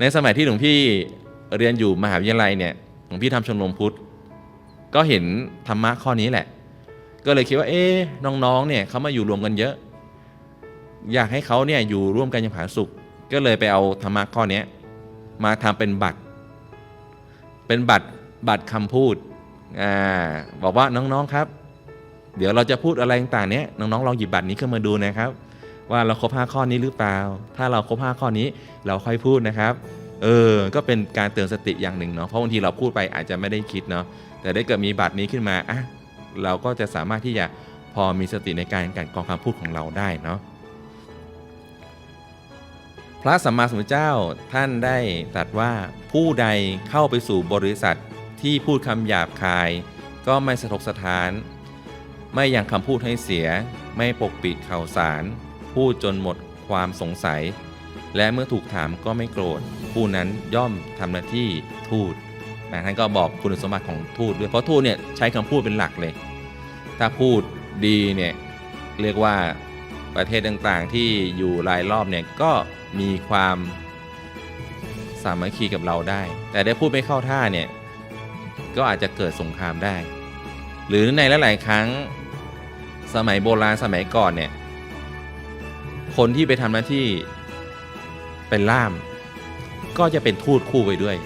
ในสมัยที่หลวงพี่เรียนอยู่มหาวิทยาลัยเนี่ยหลวงพี่ทำชมรมพุทธก็เห็นธรรมะข้อนี้แหละ ก็เลยคิดว่า เอ๊ะน้องๆเนี่ยเขามาอยู่รวมกันเยอะ อยากให้เขาเนี่ยอยู่ร่วมกันอย่างผาสุกก็เลยไปเอาธรรมะข้อนี้มาทำเป็นบัตร เป็นบัตรบัตรคำพูดอ่าบอกว่าน้องๆครับ เดี๋ยวเราจะพูดอะไรต่างๆเนี้ยน้องๆลองหยิบบัตรนี้ขึ้นมาดูนะครับ ว่าเราครบห้าข้อนี้หรือเปล่า ถ้าเราครบห้าข้อนี้เราค่อยพูดนะครับ เออ ก็เป็นการเตือนสติอย่างหนึ่งเนาะ เพราะบางทีเราพูดไปอาจจะไม่ได้คิดเนาะ แต่ได้เกิดมีบัตรนี้ขึ้นมา อะ เราก็จะสามารถที่จะพอมีสติในการการกองคำพูดของเราได้เนาะ พระสัมมาสัมพุทธเจ้าท่านได้ตรัสว่าผู้ใดเข้าไปสู่บริษัทที่พูดคำหยาบคาย ก็ไม่สะทกสถาน ไม่ยังคำพูดให้เสีย ไม่ปกปิดข่าวสาร พูดจนหมดความสงสัย และเมื่อถูกถามก็ไม่โกรธ ผู้นั้นย่อมทำหน้าที่ทูตนะท่านก็บอกคุณสมบัติของทูตด้วยเพราะทูตเนี่ยใช้คำพูดเป็นหลักเลย ถ้าพูดดีเนี่ยเรียกว่าประเทศต่างๆที่อยู่รายรอบเนี่ยก็มีความสามัคคีกับเราได้ แต่ได้พูดไม่เข้าท่าเนี่ยก็อาจจะเกิดสงครามได้ หรือในหลาย ๆ ครั้งสมัยโบราณสมัยก่อนเนี่ย คนที่ไปทำหน้าที่เป็นล่าม ก็จะเป็นทูตคู่ไปด้วย